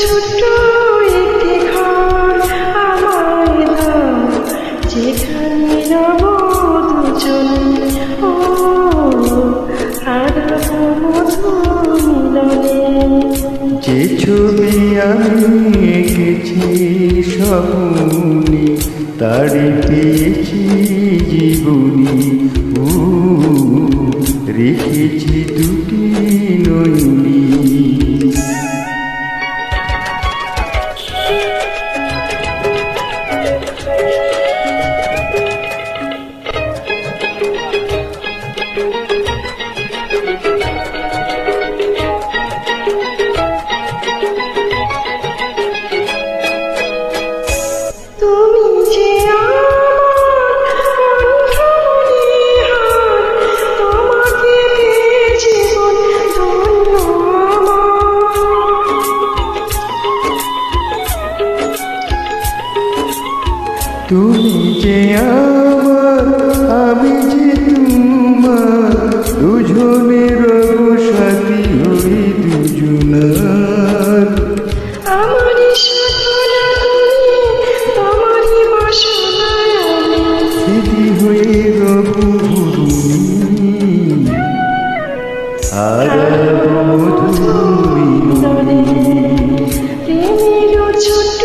ছোট্ট একটি ঘর আমার দাও, যেখানে রব দুজন আর যে ছবি আমি এঁকেছি সবুনি তারি পেয়েছি জীবনী। ও, রেখেছি দুটি নয়নী। তুমি যে আমার আমি যে তোমার দুজনের সাথী হই দুজনার আমারই সাধনা তুমি, তোমারই বাসনায় আমি। স্মৃতি হারাবো তুমি প্রেমেরও ছোট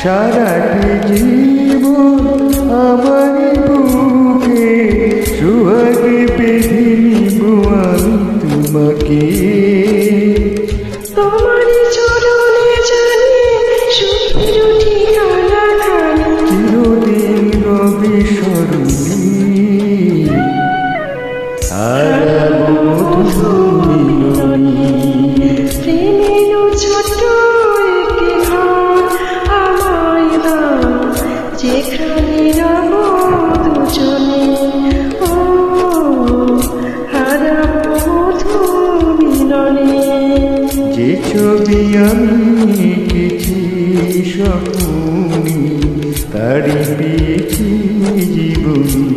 সারাটি জীবন আমার বুকে সুহাগে বেঁধে নিব আমি তোমাকে। তোমারই চরণে জানি সুখের ঠিকানা চিরদিন রবি হারাবো আমি কিছু স্বপ্নি তারি পেয়েছি জীবনী।